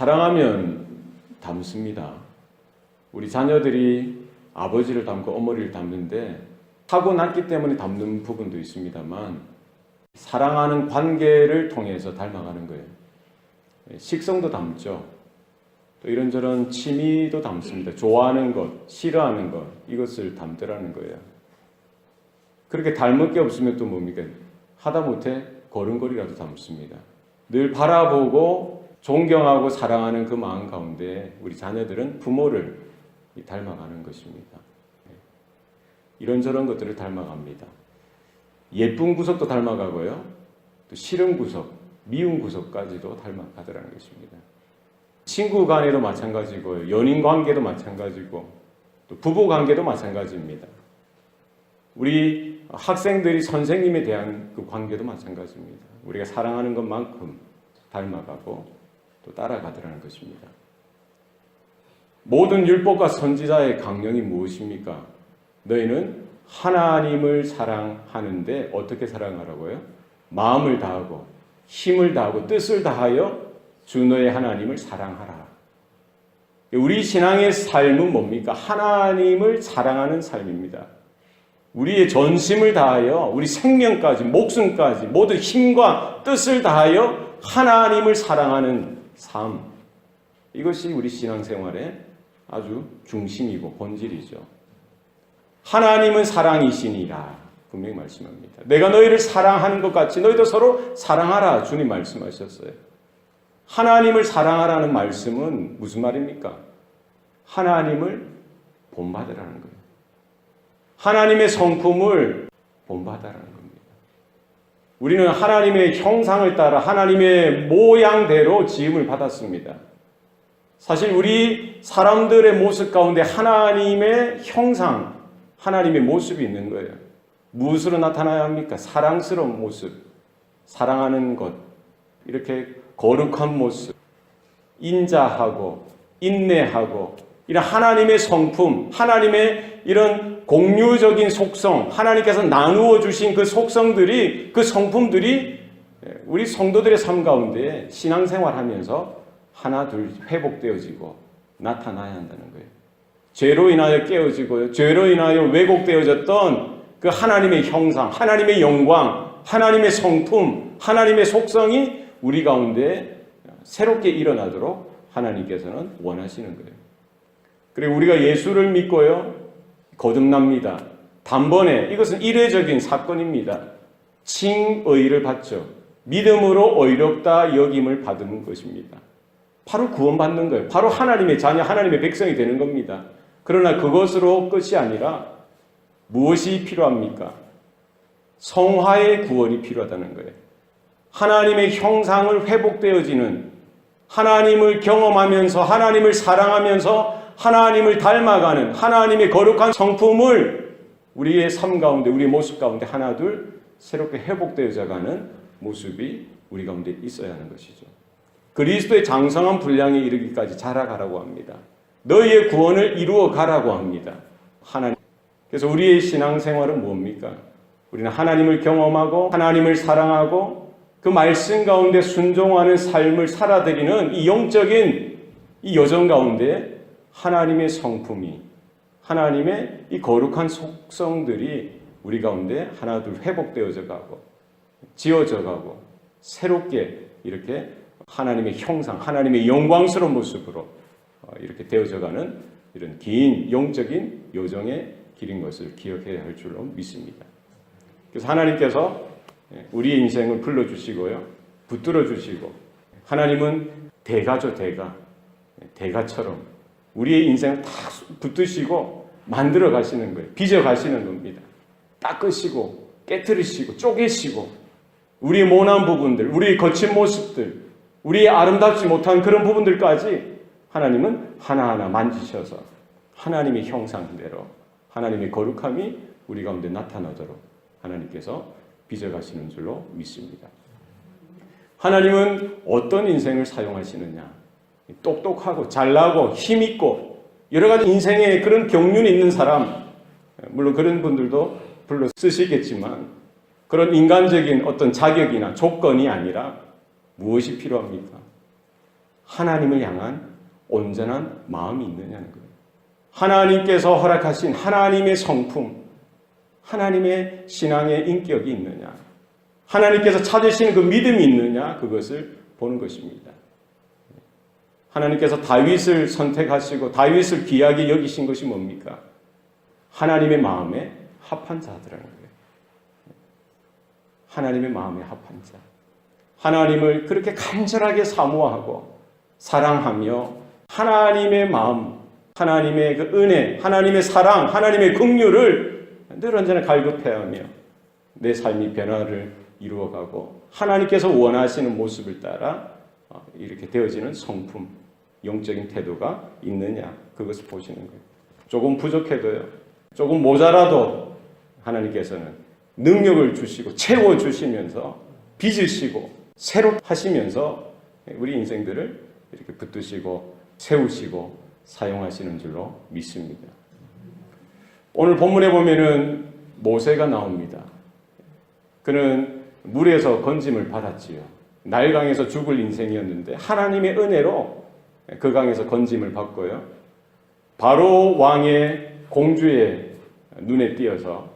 사랑하면 닮습니다. 우리 자녀들이 아버지를 닮고 어머니를 닮는데 타고났기 때문에 닮는 부분도 있습니다만 사랑하는 관계를 통해서 닮아가는 거예요. 식성도 닮죠. 또 이런저런 취미도 닮습니다. 좋아하는 것, 싫어하는 것, 이것을 닮더라는 거예요. 그렇게 닮을 게 없으면 또 뭡니까? 하다못해 걸음걸이라도 닮습니다. 늘 바라보고 존경하고 사랑하는 그 마음 가운데 우리 자녀들은 부모를 닮아가는 것입니다. 이런저런 것들을 닮아갑니다. 예쁜 구석도 닮아가고요. 또 싫은 구석, 미운 구석까지도 닮아가더라는 것입니다. 친구 간에도 마찬가지고요. 연인 관계도 마찬가지고 또 부부 관계도 마찬가지입니다. 우리 학생들이 선생님에 대한 그 관계도 마찬가지입니다. 우리가 사랑하는 것만큼 닮아가고 또 따라가더라는 것입니다. 모든 율법과 선지자의 강령이 무엇입니까? 너희는 하나님을 사랑하는데 어떻게 사랑하라고요? 마음을 다하고 힘을 다하고 뜻을 다하여 주 너의 하나님을 사랑하라. 우리 신앙의 삶은 뭡니까? 하나님을 사랑하는 삶입니다. 우리의 전심을 다하여 우리 생명까지 목숨까지 모든 힘과 뜻을 다하여 하나님을 사랑하는 삶. 이것이 우리 신앙생활의 아주 중심이고 본질이죠. 하나님은 사랑이시니라 분명히 말씀합니다. 내가 너희를 사랑하는 것 같이 너희도 서로 사랑하라 주님 말씀하셨어요. 하나님을 사랑하라는 말씀은 무슨 말입니까? 하나님을 본받으라는 거예요. 하나님의 성품을 본받아라는 겁니다. 우리는 하나님의 형상을 따라 하나님의 모양대로 지음을 받았습니다. 사실 우리 사람들의 모습 가운데 하나님의 형상, 하나님의 모습이 있는 거예요. 무엇으로 나타나야 합니까? 사랑스러운 모습, 사랑하는 것, 이렇게 거룩한 모습, 인자하고 인내하고 이런 하나님의 성품, 하나님의 이런 공유적인 속성, 하나님께서 나누어 주신 그 속성들이 그 성품들이 우리 성도들의 삶 가운데 신앙생활 하면서 하나 둘 회복되어지고 나타나야 한다는 거예요. 죄로 인하여 깨어지고요. 죄로 인하여 왜곡되어졌던 그 하나님의 형상, 하나님의 영광, 하나님의 성품, 하나님의 속성이 우리 가운데 새롭게 일어나도록 하나님께서는 원하시는 거예요. 그리고 우리가 예수를 믿고요. 거듭납니다. 단번에 이것은 일회적인 사건입니다. 칭의를 받죠. 믿음으로 의롭다 여김을 받은 것입니다. 바로 구원받는 거예요. 바로 하나님의 자녀, 하나님의 백성이 되는 겁니다. 그러나 그것으로 끝이 아니라 무엇이 필요합니까? 성화의 구원이 필요하다는 거예요. 하나님의 형상을 회복되어지는 하나님을 경험하면서 하나님을 사랑하면서 하나님을 닮아가는 하나님의 거룩한 성품을 우리의 삶 가운데 우리의 모습 가운데 하나 둘 새롭게 회복되어져 가는 모습이 우리 가운데 있어야 하는 것이죠. 그리스도의 장성한 분량에 이르기까지 자라가라고 합니다. 너희의 구원을 이루어 가라고 합니다. 하나님. 그래서 우리의 신앙생활은 뭡니까? 우리는 하나님을 경험하고 하나님을 사랑하고 그 말씀 가운데 순종하는 삶을 살아드리는 이 영적인 이 여정 가운데 하나님의 성품이 하나님의 이 거룩한 속성들이 우리 가운데 하나둘 회복되어져 가고 지어져 가고 새롭게 이렇게 하나님의 형상, 하나님의 영광스러운 모습으로 어, 이렇게 되어져 가는 이런 긴 영적인 요정의 길인 것을 기억해야 할 줄로 믿습니다. 그래서 하나님께서 예, 우리의 인생을 불러주시고요. 붙들어 주시고 하나님은 대가죠 대가 예, 대가처럼 우리의 인생을 다 붙드시고 만들어 가시는 거예요. 빚어 가시는 겁니다. 닦으시고 깨뜨리시고 쪼개시고 우리의 모난 부분들, 우리의 거친 모습들, 우리의 아름답지 못한 그런 부분들까지 하나님은 하나하나 만지셔서 하나님의 형상대로 하나님의 거룩함이 우리 가운데 나타나도록 하나님께서 빚어 가시는 줄로 믿습니다. 하나님은 어떤 인생을 사용하시느냐? 똑똑하고 잘나고 힘있고 여러 가지 인생에 그런 경륜이 있는 사람, 물론 그런 분들도 불러 쓰시겠지만 그런 인간적인 어떤 자격이나 조건이 아니라 무엇이 필요합니까? 하나님을 향한 온전한 마음이 있느냐는 거예요. 하나님께서 허락하신 하나님의 성품, 하나님의 신앙의 인격이 있느냐, 하나님께서 찾으시는 그 믿음이 있느냐, 그것을 보는 것입니다. 하나님께서 다윗을 선택하시고 다윗을 귀하게 여기신 것이 뭡니까? 하나님의 마음에 합한 자들라는 거예요. 하나님의 마음에 합한 자. 하나님을 그렇게 간절하게 사모하고 사랑하며 하나님의 마음, 하나님의 그 은혜, 하나님의 사랑, 하나님의 긍휼을 늘 언제나 갈급해하며 내 삶이 변화를 이루어가고 하나님께서 원하시는 모습을 따라 어, 이렇게 되어지는 성품, 영적인 태도가 있느냐 그것을 보시는 거예요. 조금 부족해도요. 조금 모자라도 하나님께서는 능력을 주시고 채워 주시면서 빚으시고 새로 하시면서 우리 인생들을 이렇게 붙드시고 세우시고 사용하시는 줄로 믿습니다. 오늘 본문에 보면은 모세가 나옵니다. 그는 물에서 건짐을 받았지요. 날강에서 죽을 인생이었는데 하나님의 은혜로 그 강에서 건짐을 받고요. 바로 왕의 공주의 눈에 띄어서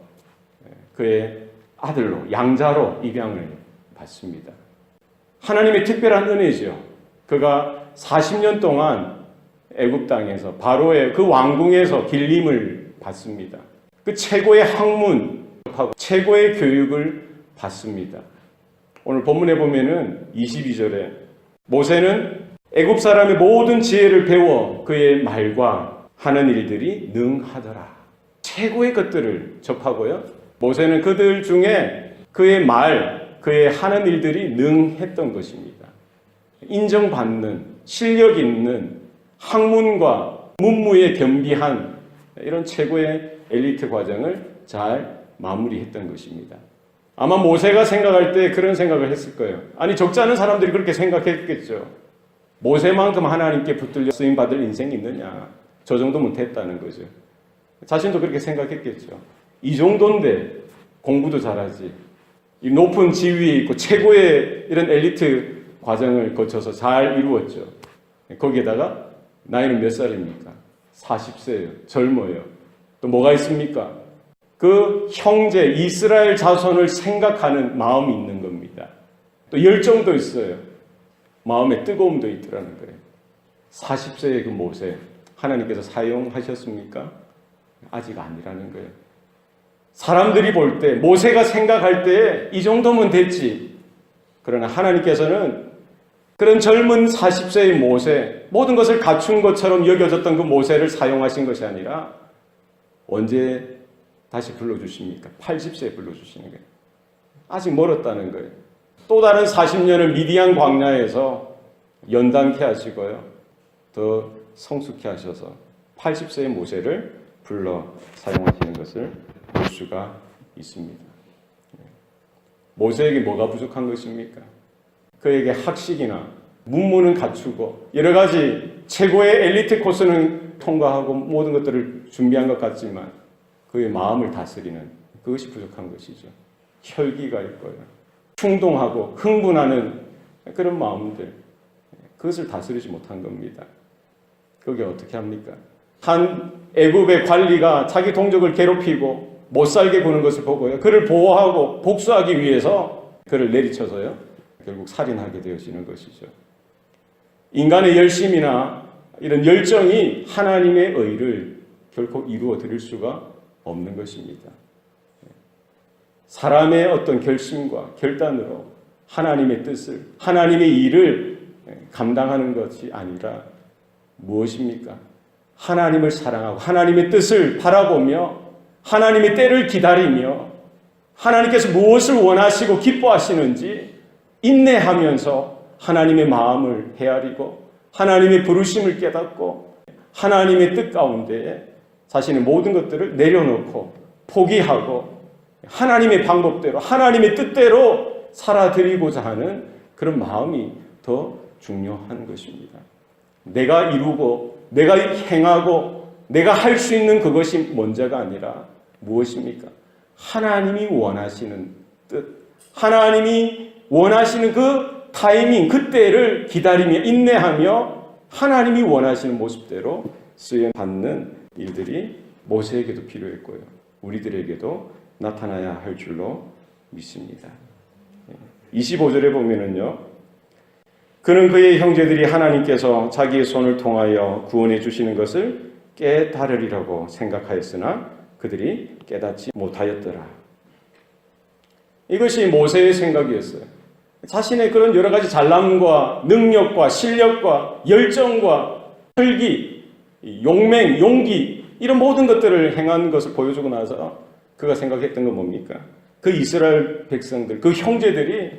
그의 아들로 양자로 입양을 받습니다. 하나님의 특별한 은혜죠. 그가 40년 동안 애굽 땅에서 바로의 그 왕궁에서 길림을 받습니다. 그 최고의 학문하고 최고의 교육을 받습니다. 오늘 본문에 보면은 22절에 모세는 애굽 사람의 모든 지혜를 배워 그의 말과 하는 일들이 능하더라. 최고의 것들을 접하고요. 모세는 그들 중에 그의 말, 그의 하는 일들이 능했던 것입니다. 인정받는 실력 있는 학문과 문무에 겸비한 이런 최고의 엘리트 과정을 잘 마무리했던 것입니다. 아마 모세가 생각할 때 그런 생각을 했을 거예요. 아니 적지 않은 사람들이 그렇게 생각했겠죠. 모세만큼 하나님께 붙들려 쓰임 받을 인생이 있느냐? 저 정도면 됐다는 거죠. 자신도 그렇게 생각했겠죠. 이 정도인데 공부도 잘하지. 이 높은 지위에 있고 최고의 이런 엘리트 과정을 거쳐서 잘 이루었죠. 거기에다가 나이는 몇 살입니까? 40세예요. 젊어요. 또 뭐가 있습니까? 그 형제 이스라엘 자손을 생각하는 마음이 있는 겁니다. 또 열정도 있어요. 마음에 뜨거움도 있더라는 거예요. 40세의 그 모세 하나님께서 사용하셨습니까? 아직 아니라는 거예요. 사람들이 볼 때 모세가 생각할 때 이 정도면 됐지. 그러나 하나님께서는 그런 젊은 40세의 모세 모든 것을 갖춘 것처럼 여겨졌던 그 모세를 사용하신 것이 아니라 언제 다시 불러주십니까? 80세에 불러주시는 거예요. 아직 멀었다는 거예요. 또 다른 40년을 미디안 광야에서 연단케 하시고요. 더 성숙케 하셔서 80세의 모세를 불러 사용하시는 것을 볼 수가 있습니다. 모세에게 뭐가 부족한 것입니까? 그에게 학식이나 문무는 갖추고 여러 가지 최고의 엘리트 코스는 통과하고 모든 것들을 준비한 것 같지만 그의 마음을 다스리는 그것이 부족한 것이죠. 혈기가 있고요. 충동하고 흥분하는 그런 마음들 그것을 다스리지 못한 겁니다. 그게 어떻게 합니까? 한 애굽의 관리가 자기 동족을 괴롭히고 못 살게 구는 것을 보고요. 그를 보호하고 복수하기 위해서 그를 내리쳐서요. 결국 살인하게 되어지는 것이죠. 인간의 열심이나 이런 열정이 하나님의 의를 결코 이루어 드릴 수가 없는 것입니다. 사람의 어떤 결심과 결단으로 하나님의 뜻을, 하나님의 일을 감당하는 것이 아니라 무엇입니까? 하나님을 사랑하고 하나님의 뜻을 바라보며 하나님의 때를 기다리며 하나님께서 무엇을 원하시고 기뻐하시는지 인내하면서 하나님의 마음을 헤아리고 하나님의 부르심을 깨닫고 하나님의 뜻 가운데 자신의 모든 것들을 내려놓고 포기하고 하나님의 방법대로 하나님의 뜻대로 살아드리고자 하는 그런 마음이 더 중요한 것입니다. 내가 이루고 내가 행하고 내가 할 수 있는 그것이 먼저가 아니라 무엇입니까? 하나님이 원하시는 뜻, 하나님이 원하시는 그 타이밍, 그때를 기다리며 인내하며 하나님이 원하시는 모습대로 수행받는 일들이 모세에게도 필요했고요. 우리들에게도 나타나야 할 줄로 믿습니다. 25절에 보면은요. 그는 그의 형제들이 하나님께서 자기의 손을 통하여 구원해 주시는 것을 깨달으리라고 생각하였으나 그들이 깨닫지 못하였더라. 이것이 모세의 생각이었어요. 자신의 그런 여러 가지 잘남과 능력과 실력과 열정과 혈기, 용맹, 용기 이런 모든 것들을 행한 것을 보여주고 나서 그가 생각했던 건 뭡니까? 그 이스라엘 백성들, 그 형제들이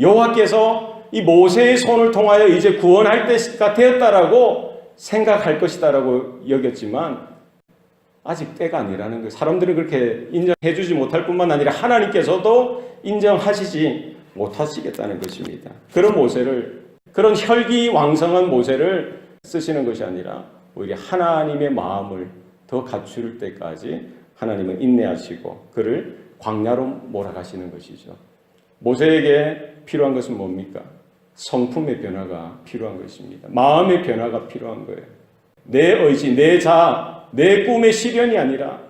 여호와께서 이 모세의 손을 통하여 이제 구원할 때가 되었다라고 생각할 것이다라고 여겼지만 아직 때가 아니라는 거예요. 사람들은 그렇게 인정해주지 못할 뿐만 아니라 하나님께서도 인정하시지 못하시겠다는 것입니다. 그런 모세를 그런 혈기 왕성한 모세를 쓰시는 것이 아니라 오히려 하나님의 마음을 더 갖출 때까지 하나님은 인내하시고 그를 광야로 몰아가시는 것이죠. 모세에게 필요한 것은 뭡니까? 성품의 변화가 필요한 것입니다. 마음의 변화가 필요한 거예요. 내 의지, 내 자, 내 꿈의 실현이 아니라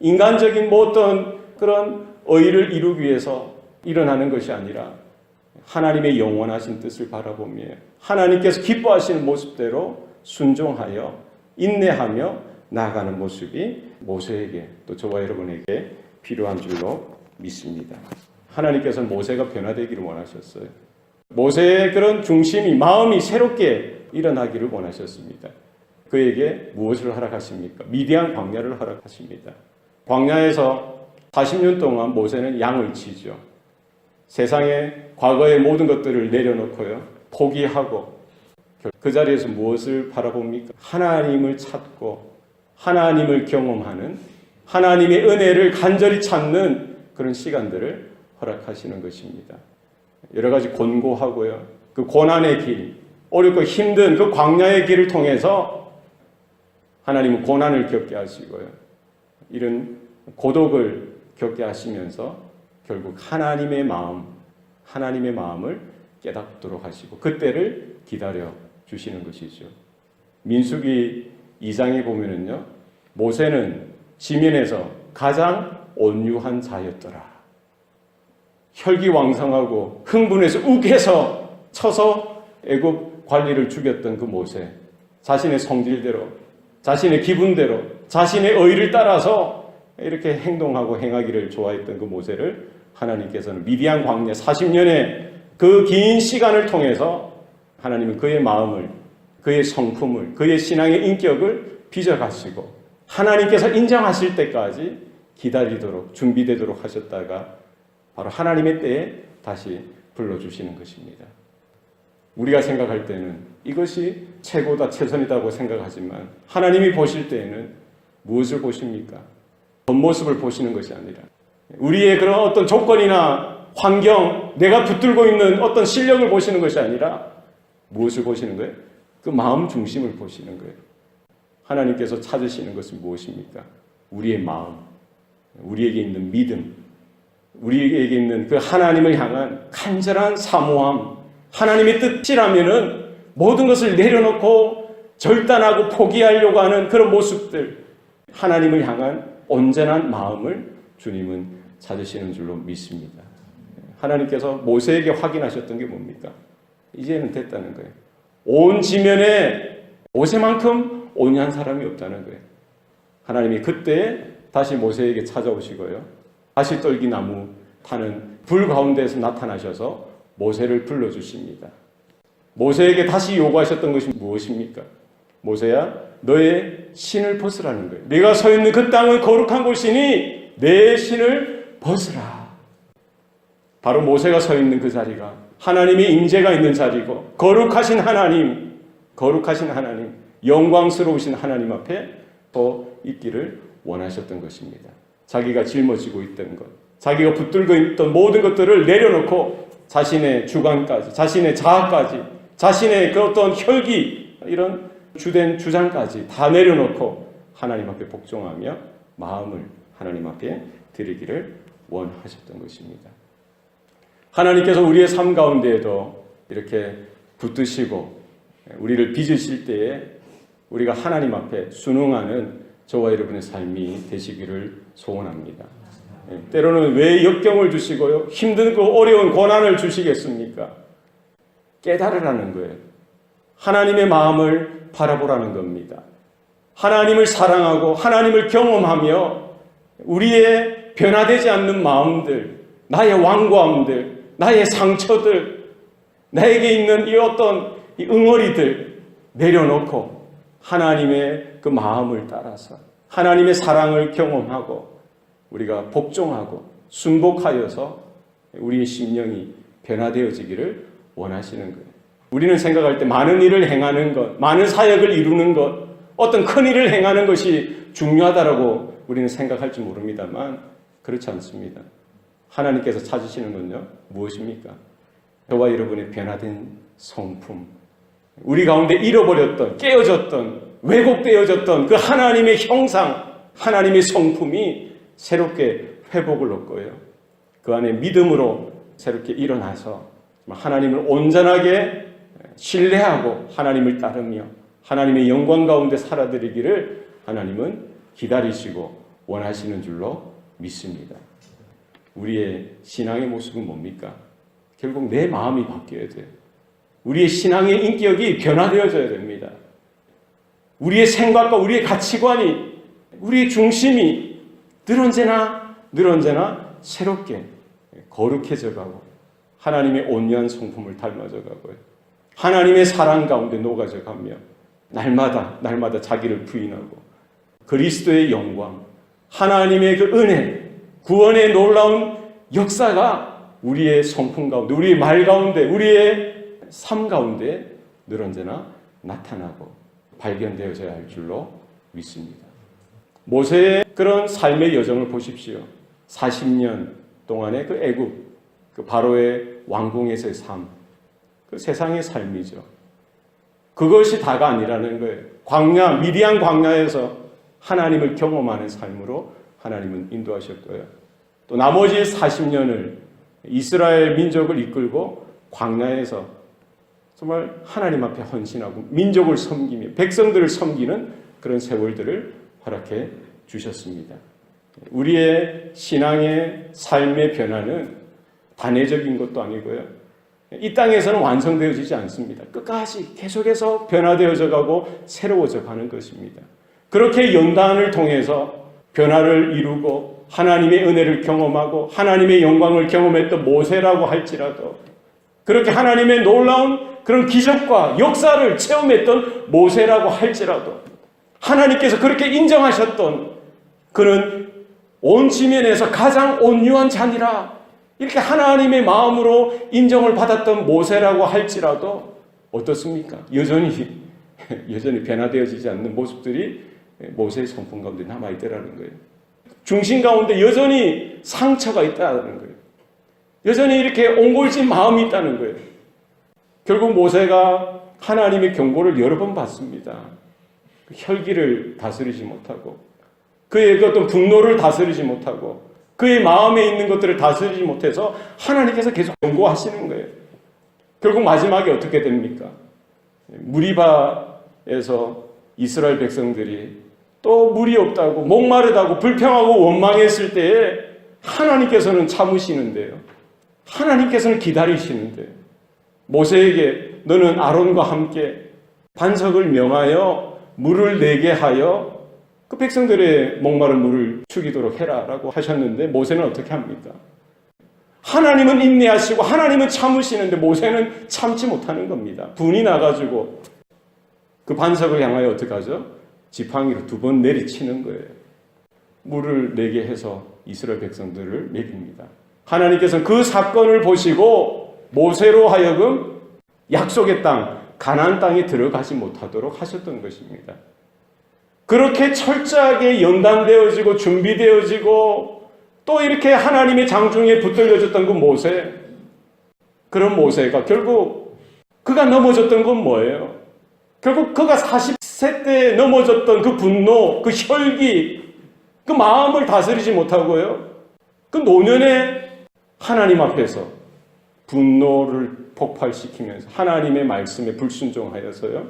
인간적인 뭐 어떤 그런 의를 이루기 위해서 일어나는 것이 아니라 하나님의 영원하신 뜻을 바라보며 하나님께서 기뻐하시는 모습대로 순종하여 인내하며 나아가는 모습이 모세에게 또 저와 여러분에게 필요한 줄로 믿습니다. 하나님께서는 모세가 변화되기를 원하셨어요. 모세의 그런 중심이 마음이 새롭게 일어나기를 원하셨습니다. 그에게 무엇을 허락하십니까? 미디안 광야를 허락하십니다. 광야에서 40년 동안 모세는 양을 치죠. 세상의 과거의 모든 것들을 내려놓고요. 포기하고 그 자리에서 무엇을 바라봅니까? 하나님을 찾고 하나님을 경험하는 하나님의 은혜를 간절히 찾는 그런 시간들을 허락하시는 것입니다. 여러 가지 곤고하고요. 그 고난의 길, 어렵고 힘든 그 광야의 길을 통해서 하나님은 고난을 겪게 하시고요. 이런 고독을 겪게 하시면서 결국 하나님의 마음, 하나님의 마음을 깨닫도록 하시고 그때를 기다려 주시는 것이죠. 민수기 2장에 보면은요. 모세는 지면에서 가장 온유한 자였더라. 혈기왕성하고 흥분해서 욱해서 쳐서 애굽 관리를 죽였던 그 모세. 자신의 성질대로, 자신의 기분대로, 자신의 의를 따라서 이렇게 행동하고 행하기를 좋아했던 그 모세를 하나님께서는 미디안 광야 40년의 그 긴 시간을 통해서 하나님은 그의 마음을, 그의 성품을, 그의 신앙의 인격을 빚어가시고 하나님께서 인정하실 때까지 기다리도록 준비되도록 하셨다가 바로 하나님의 때에 다시 불러주시는 것입니다. 우리가 생각할 때는 이것이 최고다, 최선이다고 생각하지만 하나님이 보실 때에는 무엇을 보십니까? 겉모습을 보시는 것이 아니라 우리의 그런 어떤 조건이나 환경, 내가 붙들고 있는 어떤 실력을 보시는 것이 아니라 무엇을 보시는 거예요? 그 마음 중심을 보시는 거예요. 하나님께서 찾으시는 것은 무엇입니까? 우리의 마음, 우리에게 있는 믿음, 우리에게 있는 그 하나님을 향한 간절한 사모함, 하나님의 뜻이라면은 모든 것을 내려놓고 절단하고 포기하려고 하는 그런 모습들, 하나님을 향한 온전한 마음을 주님은 찾으시는 줄로 믿습니다. 하나님께서 모세에게 확인하셨던 게 뭡니까? 이제는 됐다는 거예요. 온 지면에 모세만큼 온유한 사람이 없다는 거예요. 하나님이 그때 다시 모세에게 찾아오시고요. 다시 떨기나무 타는 불 가운데에서 나타나셔서 모세를 불러주십니다. 모세에게 다시 요구하셨던 것이 무엇입니까? 모세야, 너의 신을 벗으라는 거예요. 네가 서 있는 그 땅은 거룩한 곳이니 내 신을 벗으라. 바로 모세가 서 있는 그 자리가 하나님의 임재가 있는 자리고 거룩하신 하나님, 거룩하신 하나님, 영광스러우신 하나님 앞에 더 있기를 원하셨던 것입니다. 자기가 짊어지고 있던 것, 자기가 붙들고 있던 모든 것들을 내려놓고 자신의 주관까지, 자신의 자아까지, 자신의 그 어떤 혈기, 이런 주된 주장까지 다 내려놓고 하나님 앞에 복종하며 마음을 하나님 앞에 드리기를 원하셨던 것입니다. 하나님께서 우리의 삶 가운데에도 이렇게 붙드시고 우리를 빚으실 때에 우리가 하나님 앞에 순응하는 저와 여러분의 삶이 되시기를 소원합니다. 예, 때로는 왜 역경을 주시고요? 힘든 그 어려운 고난을 주시겠습니까? 깨달으라는 거예요. 하나님의 마음을 바라보라는 겁니다. 하나님을 사랑하고 하나님을 경험하며 우리의 변화되지 않는 마음들, 나의 완고함들, 나의 상처들, 나에게 있는 이 어떤 이 응어리들 내려놓고 하나님의 그 마음을 따라서 하나님의 사랑을 경험하고 우리가 복종하고 순복하여서 우리의 심령이 변화되어지기를 원하시는 거예요. 우리는 생각할 때 많은 일을 행하는 것, 많은 사역을 이루는 것, 어떤 큰 일을 행하는 것이 중요하다라고 우리는 생각할지 모릅니다만 그렇지 않습니다. 하나님께서 찾으시는 건요 무엇입니까? 저와 여러분의 변화된 성품, 우리 가운데 잃어버렸던, 깨어졌던, 왜곡되어졌던 그 하나님의 형상, 하나님의 성품이 새롭게 회복을 얻고요. 그 안에 믿음으로 새롭게 일어나서 하나님을 온전하게 신뢰하고 하나님을 따르며 하나님의 영광 가운데 살아드리기를 하나님은 기다리시고 원하시는 줄로 믿습니다. 우리의 신앙의 모습은 뭡니까? 결국 내 마음이 바뀌어야 돼요. 우리의 신앙의 인격이 변화되어져야 됩니다. 우리의 생각과 우리의 가치관이, 우리의 중심이 늘 언제나, 늘 언제나 새롭게 거룩해져 가고, 하나님의 온유한 성품을 닮아져 가고요. 하나님의 사랑 가운데 녹아져 가며, 날마다, 날마다 자기를 부인하고, 그리스도의 영광, 하나님의 그 은혜, 구원의 놀라운 역사가 우리의 성품 가운데, 우리의 말 가운데, 우리의 삶 가운데 늘 언제나 나타나고 발견되어져야 할 줄로 믿습니다. 모세의 그런 삶의 여정을 보십시오. 40년 동안의 그 애굽, 그 바로의 왕궁에서의 삶, 그 세상의 삶이죠. 그것이 다가 아니라는 거예요. 광야, 미디안 광야에서 하나님을 경험하는 삶으로 하나님은 인도하셨고요. 또 나머지 40년을 이스라엘 민족을 이끌고 광야에서 정말 하나님 앞에 헌신하고 민족을 섬기며 백성들을 섬기는 그런 세월들을 허락해 주셨습니다. 우리의 신앙의 삶의 변화는 단회적인 것도 아니고요. 이 땅에서는 완성되어지지 않습니다. 끝까지 계속해서 변화되어져 가고 새로워져 가는 것입니다. 그렇게 연단을 통해서 변화를 이루고 하나님의 은혜를 경험하고 하나님의 영광을 경험했던 모세라고 할지라도 그렇게 하나님의 놀라운 그런 기적과 역사를 체험했던 모세라고 할지라도 하나님께서 그렇게 인정하셨던 그는 온 지면에서 가장 온유한 자니라 이렇게 하나님의 마음으로 인정을 받았던 모세라고 할지라도 어떻습니까? 여전히 여전히 변화되어지지 않는 모습들이 모세의 성품 가운데 남아 있더라는 거예요. 중심 가운데 여전히 상처가 있다는 거예요. 여전히 이렇게 옹골진 마음이 있다는 거예요. 결국 모세가 하나님의 경고를 여러 번 받습니다. 그 혈기를 다스리지 못하고 그의 그 어떤 분노를 다스리지 못하고 그의 마음에 있는 것들을 다스리지 못해서 하나님께서 계속 경고하시는 거예요. 결국 마지막에 어떻게 됩니까? 무리바에서 이스라엘 백성들이 또 물이 없다고 목마르다고 불평하고 원망했을 때에 하나님께서는 참으시는데요. 하나님께서는 기다리시는데 모세에게 너는 아론과 함께 반석을 명하여 물을 내게 하여 그 백성들의 목마른 물을 죽이도록 해라라고 하셨는데 모세는 어떻게 합니까? 하나님은 인내하시고 하나님은 참으시는데 모세는 참지 못하는 겁니다. 분이 나가지고 그 반석을 향하여 어떻게 하죠? 지팡이로 두 번 내리치는 거예요. 물을 내게 해서 이스라엘 백성들을 먹입니다. 하나님께서는 그 사건을 보시고 모세로 하여금 약속의 땅, 가나안 땅에 들어가지 못하도록 하셨던 것입니다. 그렇게 철저하게 연단되어지고 준비되어지고 또 이렇게 하나님의 장중에 붙들려졌던 그 모세, 그런 모세가 결국 그가 넘어졌던 건 뭐예요? 결국 그가 40 세때 넘어졌던 그 분노, 그 혈기, 그 마음을 다스리지 못하고요. 그 노년에 하나님 앞에서 분노를 폭발시키면서 하나님의 말씀에 불순종하여서요.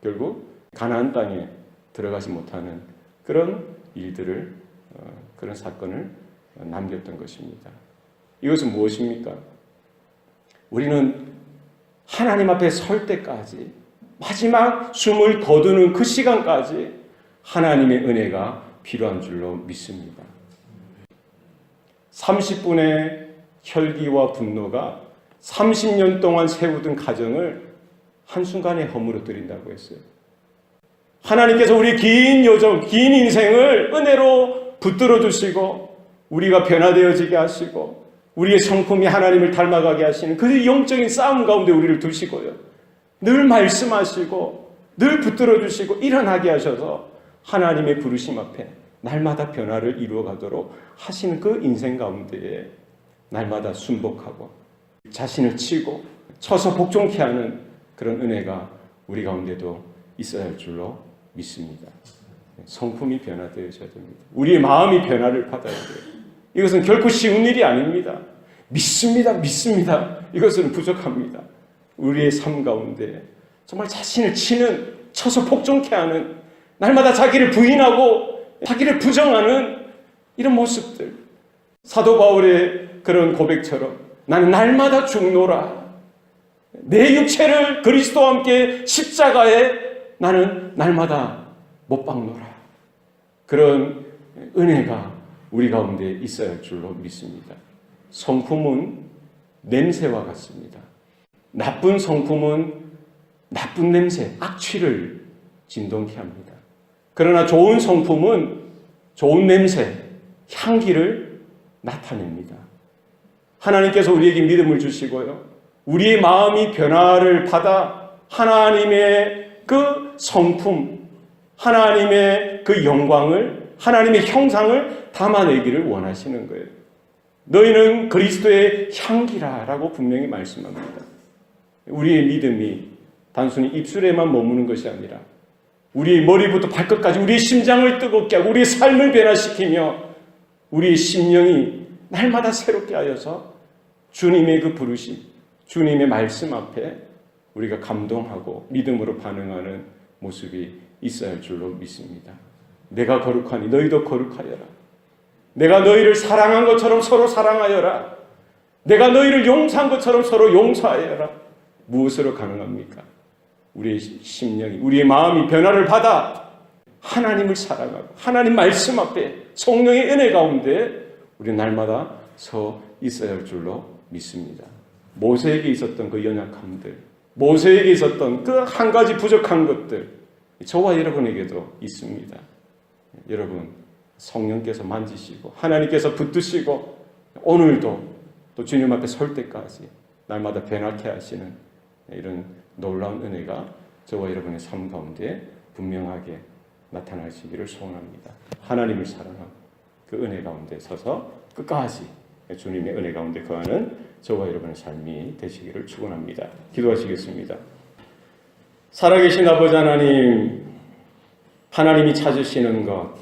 결국 가나안 땅에 들어가지 못하는 그런 일들을 어, 그런 사건을 남겼던 것입니다. 이것은 무엇입니까? 우리는 하나님 앞에 설 때까지 마지막 숨을 거두는 그 시간까지 하나님의 은혜가 필요한 줄로 믿습니다. 30분의 혈기와 분노가 30년 동안 세우던 가정을 한순간에 허물어뜨린다고 했어요. 하나님께서 우리 긴 여정, 긴 인생을 은혜로 붙들어 주시고 우리가 변화되어지게 하시고 우리의 성품이 하나님을 닮아가게 하시는 그 영적인 싸움 가운데 우리를 두시고요. 늘 말씀하시고 늘 붙들어 주시고 일어나게 하셔서 하나님의 부르심 앞에 날마다 변화를 이루어 가도록 하시는 그 인생 가운데에 날마다 순복하고 자신을 치고 쳐서 복종케 하는 그런 은혜가 우리 가운데도 있어야 할 줄로 믿습니다. 성품이 변화되어져야 됩니다. 우리의 마음이 변화를 받아야 돼요. 이것은 결코 쉬운 일이 아닙니다. 믿습니다. 믿습니다. 이것은 부족합니다. 우리의 삶 가운데 정말 자신을 치는 쳐서 복종케 하는 날마다 자기를 부인하고 자기를 부정하는 이런 모습들. 사도 바울의 그런 고백처럼 나는 날마다 죽노라. 내 육체를 그리스도와 함께 십자가에 나는 날마다 못 박노라. 그런 은혜가 우리 가운데 있어야 할 줄로 믿습니다. 성품은 냄새와 같습니다. 나쁜 성품은 나쁜 냄새, 악취를 진동케 합니다. 그러나 좋은 성품은 좋은 냄새, 향기를 나타냅니다. 하나님께서 우리에게 믿음을 주시고요. 우리의 마음이 변화를 받아 하나님의 그 성품, 하나님의 그 영광을, 하나님의 형상을 담아내기를 원하시는 거예요. 너희는 그리스도의 향기라라고 분명히 말씀합니다. 우리의 믿음이 단순히 입술에만 머무는 것이 아니라 우리의 머리부터 발끝까지 우리의 심장을 뜨겁게 하고 우리의 삶을 변화시키며 우리의 심령이 날마다 새롭게 하여서 주님의 그 부르심, 주님의 말씀 앞에 우리가 감동하고 믿음으로 반응하는 모습이 있어야 할 줄로 믿습니다. 내가 거룩하니 너희도 거룩하여라. 내가 너희를 사랑한 것처럼 서로 사랑하여라. 내가 너희를 용서한 것처럼 서로 용서하여라. 무엇으로 가능합니까? 우리의 심령이, 우리의 마음이 변화를 받아 하나님을 사랑하고 하나님 말씀 앞에 성령의 은혜 가운데 우리 날마다 서 있어야 할 줄로 믿습니다. 모세에게 있었던 그 연약함들, 모세에게 있었던 그 한 가지 부족한 것들, 저와 여러분에게도 있습니다. 여러분, 성령께서 만지시고, 하나님께서 붙드시고, 오늘도 또 주님 앞에 설 때까지 날마다 변하게 하시는 이런 놀라운 은혜가 저와 여러분의 삶 가운데 분명하게 나타나시기를 소원합니다. 하나님을 사랑하고 그 은혜 가운데 서서 끝까지 주님의 은혜 가운데 거하는 저와 여러분의 삶이 되시기를 축원합니다. 기도하시겠습니다. 살아계신 아버지 하나님, 하나님이 찾으시는 것,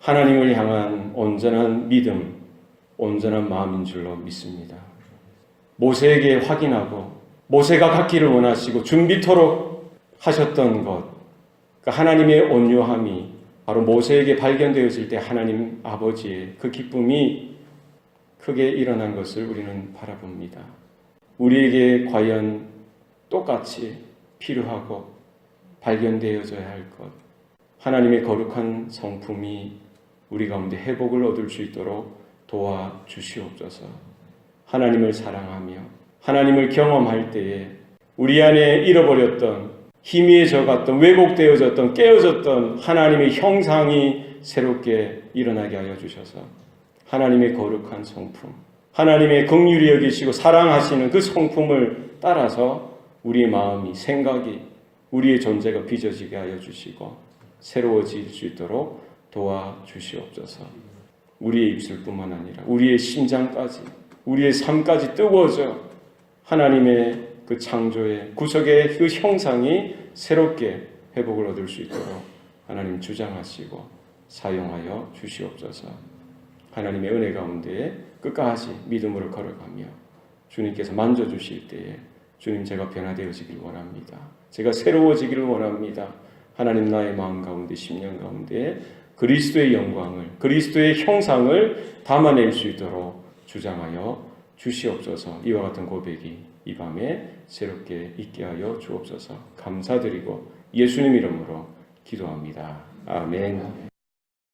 하나님을 향한 온전한 믿음, 온전한 마음인 줄로 믿습니다. 모세에게 확인하고 모세가 갖기를 원하시고 준비토록 하셨던 것, 그 하나님의 온유함이 바로 모세에게 발견되었을 때 하나님 아버지의 그 기쁨이 크게 일어난 것을 우리는 바라봅니다. 우리에게 과연 똑같이 필요하고 발견되어져야 할 것, 하나님의 거룩한 성품이 우리 가운데 회복을 얻을 수 있도록 도와 주시옵소서. 하나님을 사랑하며 하나님을 경험할 때에 우리 안에 잃어버렸던 희미해져 갔던 왜곡되어졌던 깨어졌던 하나님의 형상이 새롭게 일어나게 하여 주셔서 하나님의 거룩한 성품, 하나님의 긍휼히 여기시고 사랑하시는 그 성품을 따라서 우리의 마음이 생각이 우리의 존재가 빚어지게 하여 주시고 새로워질 수 있도록 도와 주시옵소서. 우리의 입술뿐만 아니라 우리의 심장까지 우리의 삶까지 뜨거워져 하나님의 그 창조의 구속의 그 형상이 새롭게 회복을 얻을 수 있도록 하나님 주장하시고 사용하여 주시옵소서. 하나님의 은혜 가운데 끝까지 믿음으로 걸어가며 주님께서 만져주실 때에 주님 제가 변화되어지길 원합니다. 제가 새로워지기를 원합니다. 하나님 나의 마음 가운데 심령 가운데 그리스도의 영광을 그리스도의 형상을 담아낼 수 있도록 주장하여 주시옵소서. 이와 같은 고백이 이 밤에 새롭게 있게 하여 주옵소서. 감사드리고 예수님 이름으로 기도합니다. 아멘.